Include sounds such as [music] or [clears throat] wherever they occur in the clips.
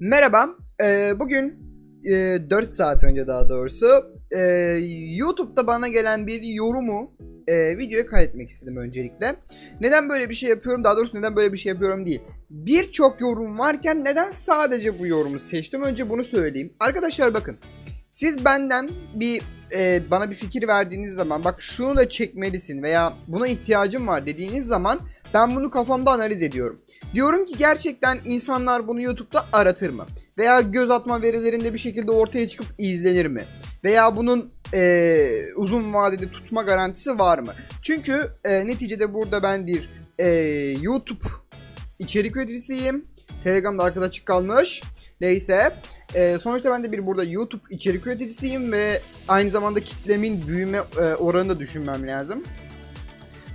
Merhaba. Ee, bugün e, 4 saat önce daha doğrusu e, YouTube'da bana gelen bir yorumu e, videoya kaydetmek istedim öncelikle. Neden böyle bir şey yapıyorum? Daha doğrusu neden böyle bir şey yapıyorum değil. Birçok yorum varken neden sadece bu yorumu seçtim? Önce bunu söyleyeyim. Arkadaşlar bakın. Siz benden bir e, bana bir fikir verdiğiniz zaman bak şunu da çekmelisin veya buna ihtiyacım var dediğiniz zaman ben bunu kafamda analiz ediyorum. Diyorum ki gerçekten insanlar bunu YouTube'da aratır mı? Veya göz atma verilerinde bir şekilde ortaya çıkıp izlenir mi? Veya bunun e, uzun vadede tutma garantisi var mı? Çünkü e, neticede burada ben bir e, YouTube içerik üreticisiyim. Telegram'da arkada açık kalmış. Neyse. E, sonuçta ben de bir burada YouTube içerik üreticisiyim ve aynı zamanda kitlemin büyüme e, oranını da düşünmem lazım.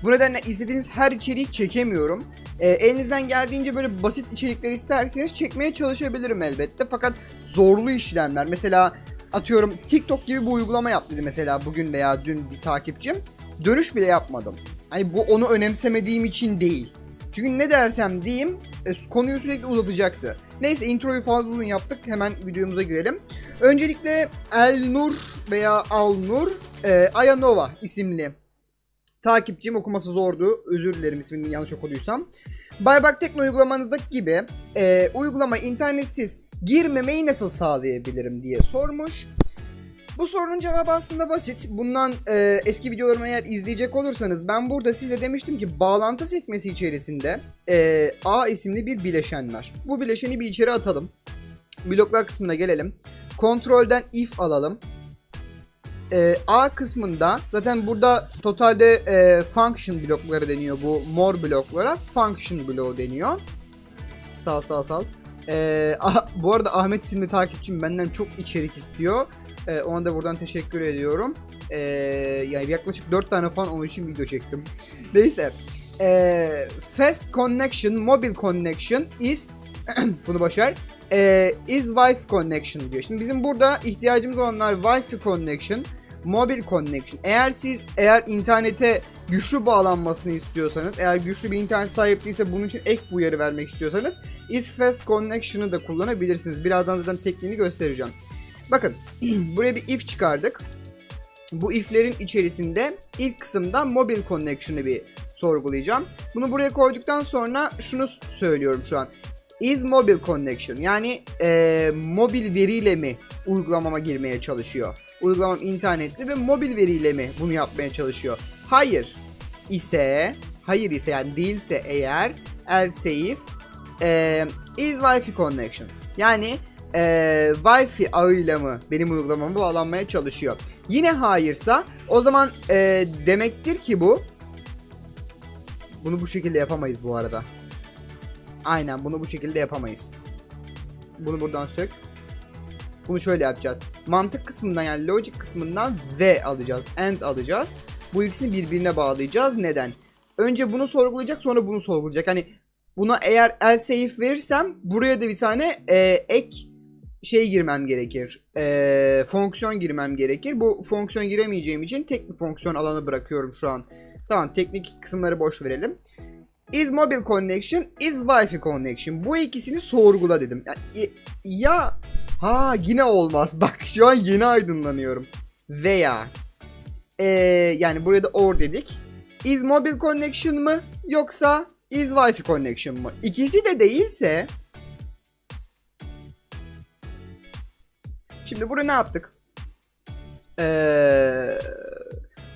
Bu nedenle istediğiniz her içeriği çekemiyorum. E, elinizden geldiğince böyle basit içerikler isterseniz çekmeye çalışabilirim elbette. Fakat zorlu işlemler mesela atıyorum TikTok gibi bir uygulama yap dedi mesela bugün veya dün bir takipçim. Dönüş bile yapmadım. Hani bu onu önemsemediğim için değil. Çünkü ne dersem diyeyim e, konuyu sürekli uzatacaktı. Neyse introyu fazla uzun yaptık. Hemen videomuza girelim. Öncelikle Elnur veya Alnur e, Ayanova isimli takipçim okuması zordu. Özür dilerim ismini yanlış okuduysam. Baybak Tekno uygulamanızdaki gibi e, uygulama internetsiz girmemeyi nasıl sağlayabilirim diye sormuş. Bu sorunun cevabı aslında basit. Bundan e, eski videolarımı eğer izleyecek olursanız ben burada size demiştim ki bağlantı sekmesi içerisinde e, A isimli bir bileşen var. Bu bileşeni bir içeri atalım. Bloklar kısmına gelelim. Kontrolden if alalım. E, A kısmında zaten burada totalde e, function blokları deniyor bu mor bloklara. Function bloğu deniyor. Sağ sağ sağ. E, [laughs] ah- bu arada Ahmet isimli takipçim benden çok içerik istiyor. E, ona da buradan teşekkür ediyorum. E, yani yaklaşık 4 tane falan onun için video çektim. Neyse. E, fast connection, mobile connection is [clears throat] bunu başar. E, is Wi-Fi connection diyor. Şimdi bizim burada ihtiyacımız olanlar Wi-Fi connection, mobile connection. Eğer siz eğer internete güçlü bağlanmasını istiyorsanız, eğer güçlü bir internet sahip değilse bunun için ek uyarı vermek istiyorsanız is fast connection'ı da kullanabilirsiniz. Birazdan zaten tekniğini göstereceğim. Bakın [clears throat] buraya bir if çıkardık. Bu if'lerin içerisinde ilk kısımda mobile connection'ı bir sorgulayacağım. Bunu buraya koyduktan sonra şunu söylüyorum şu an. Is mobile connection yani eee, mobil veriyle mi uygulamama girmeye çalışıyor? Uygulamam internetli ve mobil veriyle mi bunu yapmaya çalışıyor? Hayır ise, hayır ise yani değilse eğer else if eee, is Wi-Fi connection. Yani e, Wi-Fi ağıyla mı benim uygulamama bağlanmaya çalışıyor. Yine hayırsa o zaman e, demektir ki bu bunu bu şekilde yapamayız bu arada. Aynen bunu bu şekilde yapamayız. Bunu buradan sök. Bunu şöyle yapacağız. Mantık kısmından yani logic kısmından ve alacağız. And alacağız. Bu ikisini birbirine bağlayacağız. Neden? Önce bunu sorgulayacak sonra bunu sorgulayacak. Hani buna eğer else if verirsem buraya da bir tane e, ek şey girmem gerekir. E, fonksiyon girmem gerekir. Bu fonksiyon giremeyeceğim için tek bir fonksiyon alanı bırakıyorum şu an. Tamam teknik kısımları boş verelim. Is mobile connection, is Wi-Fi connection. Bu ikisini sorgula dedim. Ya, ya ha yine olmaz. [laughs] Bak şu an yeni aydınlanıyorum. Veya e, yani buraya da or dedik. Is mobile connection mı yoksa is Wi-Fi connection mı? İkisi de değilse Şimdi burada ne yaptık? Ee,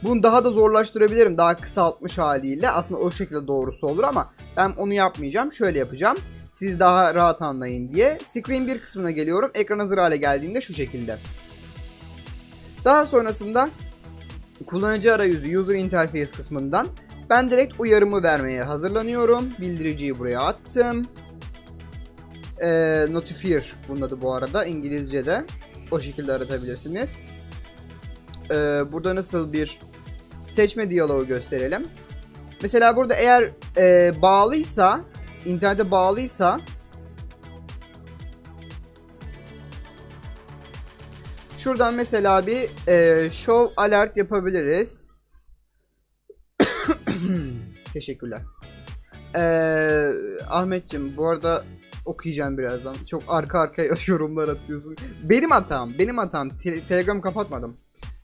bunu daha da zorlaştırabilirim. Daha kısaltmış haliyle. Aslında o şekilde doğrusu olur ama ben onu yapmayacağım. Şöyle yapacağım. Siz daha rahat anlayın diye. Screen 1 kısmına geliyorum. Ekran hazır hale geldiğinde şu şekilde. Daha sonrasında kullanıcı arayüzü user interface kısmından ben direkt uyarımı vermeye hazırlanıyorum. Bildiriciyi buraya attım. Ee, Notifier bunun adı bu arada İngilizce'de. O şekilde aratabilirsiniz. Ee, burada nasıl bir seçme diyaloğu gösterelim. Mesela burada eğer e, bağlıysa, internete bağlıysa şuradan mesela bir e, show alert yapabiliriz. [coughs] Teşekkürler. Ee, Ahmetciğim bu arada okuyacağım birazdan. Çok arka arkaya [laughs] yorumlar atıyorsun. Benim hatam, benim hatam. Te- Telegram kapatmadım.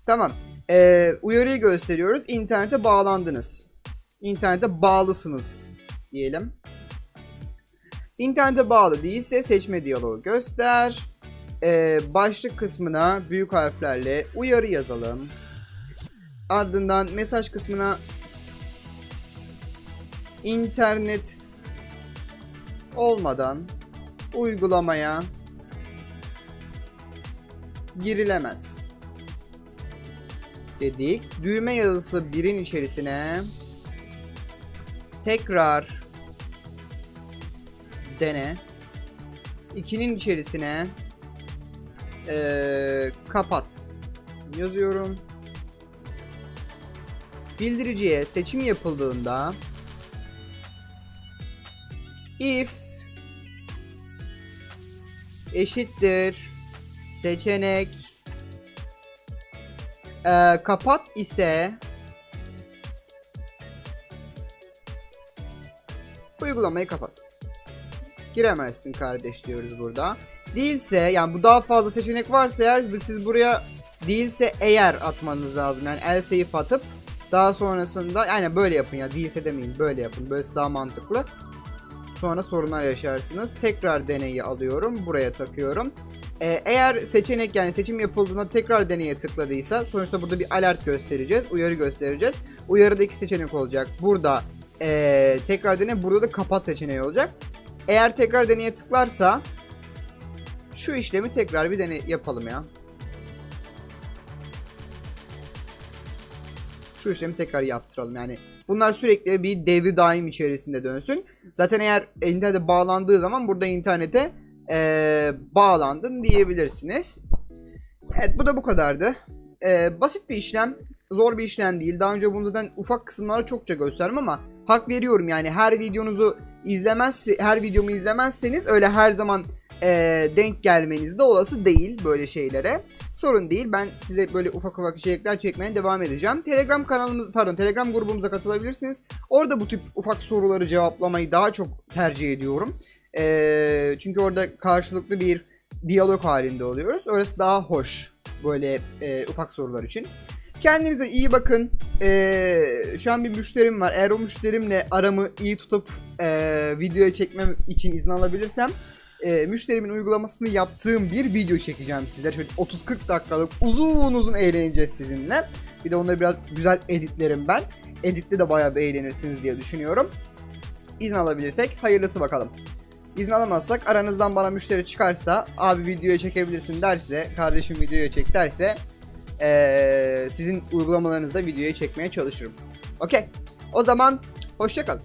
Tamam. Ee, uyarıyı gösteriyoruz. İnternete bağlandınız. İnternete bağlısınız diyelim. İnternete bağlı değilse seçme diyaloğu göster. Ee, başlık kısmına büyük harflerle uyarı yazalım. Ardından mesaj kısmına internet olmadan uygulamaya girilemez dedik. Düğme yazısı birin içerisine tekrar dene. 2'nin içerisine eee, kapat yazıyorum. Bildiriciye seçim yapıldığında if eşittir seçenek eee, kapat ise uygulamayı kapat. Giremezsin kardeş diyoruz burada. Değilse yani bu daha fazla seçenek varsa eğer siz buraya değilse eğer atmanız lazım. Yani else atıp daha sonrasında yani böyle yapın ya değilse demeyin böyle yapın. Böylesi daha mantıklı. Sonra sorunlar yaşarsınız. Tekrar deneyi alıyorum. Buraya takıyorum. Ee, eğer seçenek yani seçim yapıldığında tekrar deneye tıkladıysa sonuçta burada bir alert göstereceğiz. Uyarı göstereceğiz. Uyarıda iki seçenek olacak. Burada ee, tekrar dene burada da kapat seçeneği olacak. Eğer tekrar deneye tıklarsa şu işlemi tekrar bir deney yapalım ya. Şu işlemi tekrar yaptıralım yani. Bunlar sürekli bir devri daim içerisinde dönsün. Zaten eğer internete bağlandığı zaman burada internete eee, bağlandın diyebilirsiniz. Evet bu da bu kadardı. Eee, basit bir işlem. Zor bir işlem değil. Daha önce bunu zaten ufak kısımlara çokça gösterdim ama hak veriyorum yani her videonuzu izlemezse her videomu izlemezseniz öyle her zaman eee, denk gelmeniz de olası değil böyle şeylere. Sorun değil. Ben size böyle ufak ufak içerikler çekmeye devam edeceğim. Telegram kanalımız pardon Telegram grubumuza katılabilirsiniz. Orada bu tip ufak soruları cevaplamayı daha çok tercih ediyorum. Eee, çünkü orada karşılıklı bir diyalog halinde oluyoruz. Orası daha hoş böyle eee, ufak sorular için. Kendinize iyi bakın. Eee, şu an bir müşterim var. Eğer o müşterimle aramı iyi tutup eee videoya çekmem için izin alabilirsem eee, müşterimin uygulamasını yaptığım bir video çekeceğim sizlere. Şöyle 30-40 dakikalık uzun uzun eğleneceğiz sizinle. Bir de onları biraz güzel editlerim ben. Editte de bayağı bir eğlenirsiniz diye düşünüyorum. İzin alabilirsek hayırlısı bakalım. İzin alamazsak aranızdan bana müşteri çıkarsa abi videoya çekebilirsin derse kardeşim videoya çek derse eee, sizin uygulamalarınızda videoya çekmeye çalışırım. Okey. O zaman hoşçakalın.